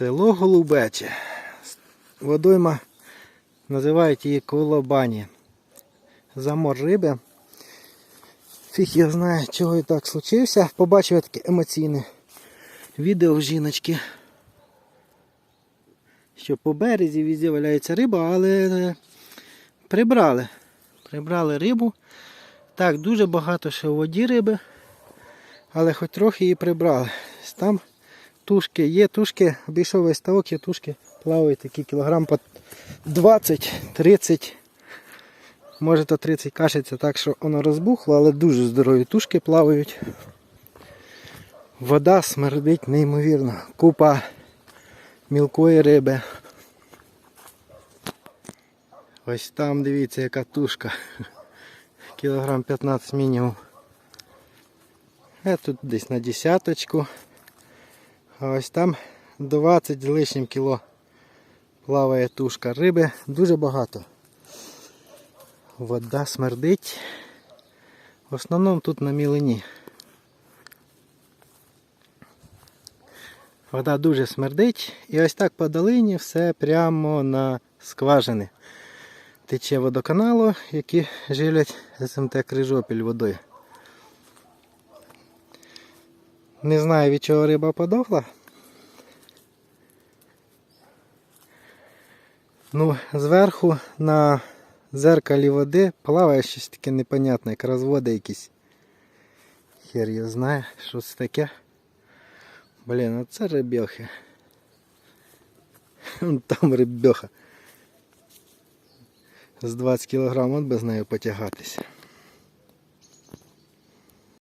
Село Голубече. Водойма називають її Колобані. Замор риби. Фіг я знає, чого і так случився. Побачив я таке емоційне відео жіночки. Що по березі везде валяється риба, але е, прибрали. Прибрали рибу. Так, дуже багато ще в воді риби, але хоч трохи її прибрали. Там тушки, є тушки, обійшов весь ставок, є тушки, плавають такі кілограм по 20-30. Може то 30 кашиться так, що воно розбухло, але дуже здорові тушки плавають. Вода смердить неймовірно. Купа мілкої риби. Ось там дивіться яка тушка. Кілограм 15 мінімум. А тут десь на десяточку. А ось там 20 з лишнім кіло плаває тушка. Риби дуже багато. Вода смердить. В основному тут на мілині. Вода дуже смердить. І ось так по долині все прямо на скважини. Тече водоканалу, які живлять СМТ Крижопіль водою. Не знаю від чого риба подохла. Ну, зверху на зеркалі води плаває щось таке непонятне, як розводи якісь. Хер я знає, що це таке. Блін, а це рибьохи. Там рибьоха. З 20 кг от без нею потягатися.